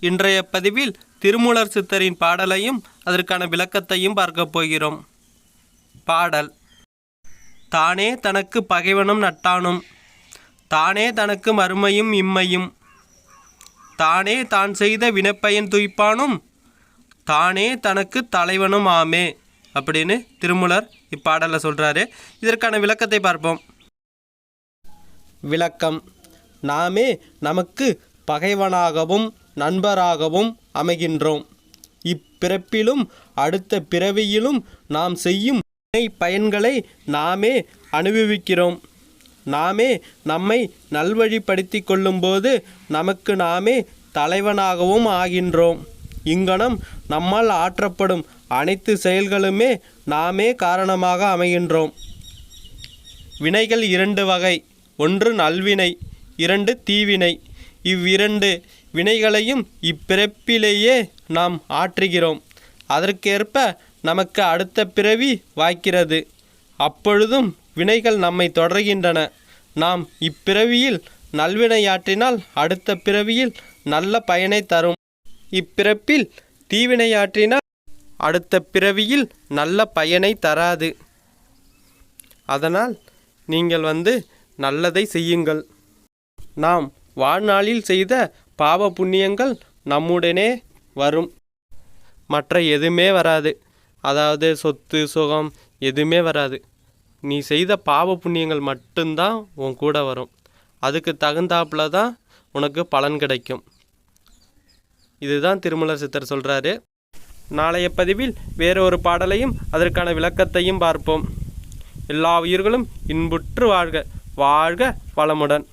இன்றைய பதிவில் திருமூலர் சித்தரின் பாடலையும் அதற்கான விளக்கத்தையும் பார்க்கப் போகிறோம். பாடல். தானே தனக்கு பகைவனும் நட்டானும். தானே தனக்கு மறுமையும் இம்மையும். தானே தான் செய்த வினப்பையன் துய்ப்பானும். தானே தனக்கு தலைவனும் ஆமே. அப்படின்னு திருமூலர் இப்பாடலில் சொல்கிறாரு இதற்கான விளக்கத்தை பார்ப்போம். விளக்கம். நாமே நமக்கு பகைவனாகவும் நண்பராகவும் அமைகின்றோம். இப்பிறப்பிலும் அடுத்த பிறவியிலும் நாம் செய்யும் வினை பயன்களை நாமே அனுபவிக்கிறோம். நாமே நம்மை நல்வழிப்படுத்தி கொள்ளும்போது நமக்கு நாமே தலைவனாகவும் ஆகின்றோம். இங்கனம் நம்மால் ஆற்றப்படும் அனைத்து செயல்களுமே நாமே காரணமாக அமைகின்றோம். வினைகள் இரண்டு வகை. ஒன்று நல்வினை இரண்டு தீவினை. இவ்விரண்டு வினைகளையும் இப்பிறப்பிலேயே நாம் ஆற்றுகிறோம். அதற்கேற்ப நமக்கு அடுத்த பிறவி வாய்க்கிறது. அப்பொழுதும் வினைகள் நம்மை தொடர்கின்றன. நாம் இப்பிறவியில் நல்வினையாற்றினால் அடுத்த பிறவியில் நல்ல பயனை தரும். இப்பிறப்பில் தீவினையாற்றினால் அடுத்த பிறவியில் நல்ல பயனை தராது. அதனால் நீங்கள் வந்து நல்லதை செய்யுங்கள். நாம் வாழ்நாளில் செய்த பாவ புண்ணியங்கள் நம்முடனே வரும். மற்ற எதுவுமே வராது. அதாவது சொத்து சுகம் எதுவுமே வராது. நீ செய்த பாவ புண்ணியங்கள் மட்டும்தான் உன் கூட வரும். அதுக்கு தகுந்தாப்புல தான் உனக்கு பலன் கிடைக்கும். இதுதான் திருமலர் சித்தர் சொல்கிறாரு நாளைய பதிவில் வேறொரு பாடலையும் அதற்கான விளக்கத்தையும் பார்ப்போம். எல்லா உயிர்களும் இன்புற்று வாழ்க. வாழ்க வளமுடன்.